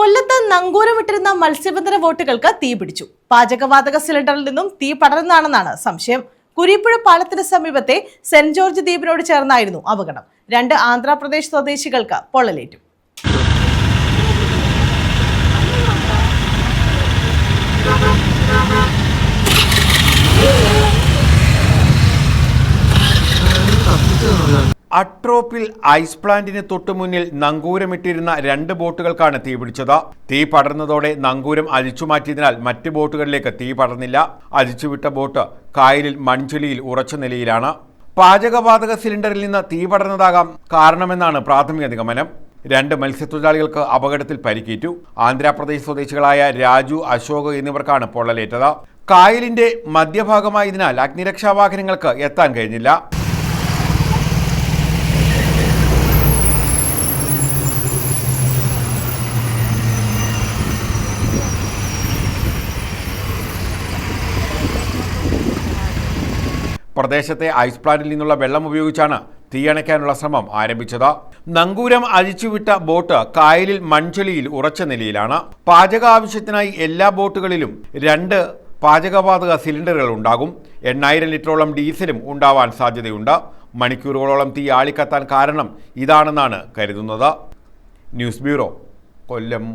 കൊല്ലത്ത് നങ്കൂരമിട്ടിരുന്ന മത്സ്യബന്ധന ബോട്ടുകൾക്ക് തീ പിടിച്ചു. പാചകവാതക സിലിണ്ടറിൽ നിന്നും തീ പടർന്നാണെന്നാണ് സംശയം. കുരിപ്പുഴ പാലത്തിന് സമീപത്തെ സെന്റ് ജോർജ് ദ്വീപിനോട് ചേർന്നായിരുന്നു അപകടം. രണ്ട് ആന്ധ്രാപ്രദേശ് സ്വദേശികൾക്ക് പൊള്ളലേറ്റു. അട്രോപ്പിൽ ഐസ് പ്ലാന്റിന് തൊട്ടുമുന്നിൽ നങ്കൂരമിട്ടിരുന്ന രണ്ട് ബോട്ടുകൾക്കാണ് തീപിടിച്ചത് തീ പടർന്നതോടെ നങ്കൂരം അഴിച്ചുമാറ്റിയതിനാൽ മറ്റ് ബോട്ടുകളിലേക്ക് തീ പടർന്നില്ല. അഴിച്ചുവിട്ട ബോട്ട് കായലിൽ മൺചുലിയിൽ ഉറച്ച നിലയിലാണ്. പാചകവാതക സിലിണ്ടറിൽ നിന്ന് തീ പടർന്നതാകാം കാരണമെന്നാണ് പ്രാഥമിക നിഗമനം. രണ്ട് മത്സ്യത്തൊഴിലാളികൾക്ക് അപകടത്തിൽ പരിക്കേറ്റു. ആന്ധ്രാപ്രദേശ് സ്വദേശികളായ രാജു അശോക് എന്നിവർക്കാണ് പൊള്ളലേറ്റത്. കായലിന്റെ മധ്യഭാഗമായതിനാൽ അഗ്നിരക്ഷാ വാഹനങ്ങൾക്ക് എത്താൻ കഴിഞ്ഞില്ല. പ്രദേശത്തെ ഐസ് പ്ലാന്റിൽ നിന്നുള്ള വെള്ളം ഉപയോഗിച്ചാണ് തീയണയ്ക്കാനുള്ള ശ്രമം ആരംഭിച്ചത്. നങ്കൂരം അഴിച്ചുവിട്ട ബോട്ട് കായലിൽ മൺചെളിയിൽ ഉറച്ച നിലയിലാണ്. പാചക ആവശ്യത്തിനായി എല്ലാ ബോട്ടുകളിലും രണ്ട് പാചകവാതക സിലിണ്ടറുകൾ ഉണ്ടാകും. എണ്ണായിരം ലിറ്ററോളം ഡീസലും ഉണ്ടാവാൻ സാധ്യതയുണ്ട്. മണിക്കൂറുകളോളം തീ ആളിക്കത്താൻ കാരണം ഇതാണെന്നാണ് കരുതുന്നത്. News bureau Kollam.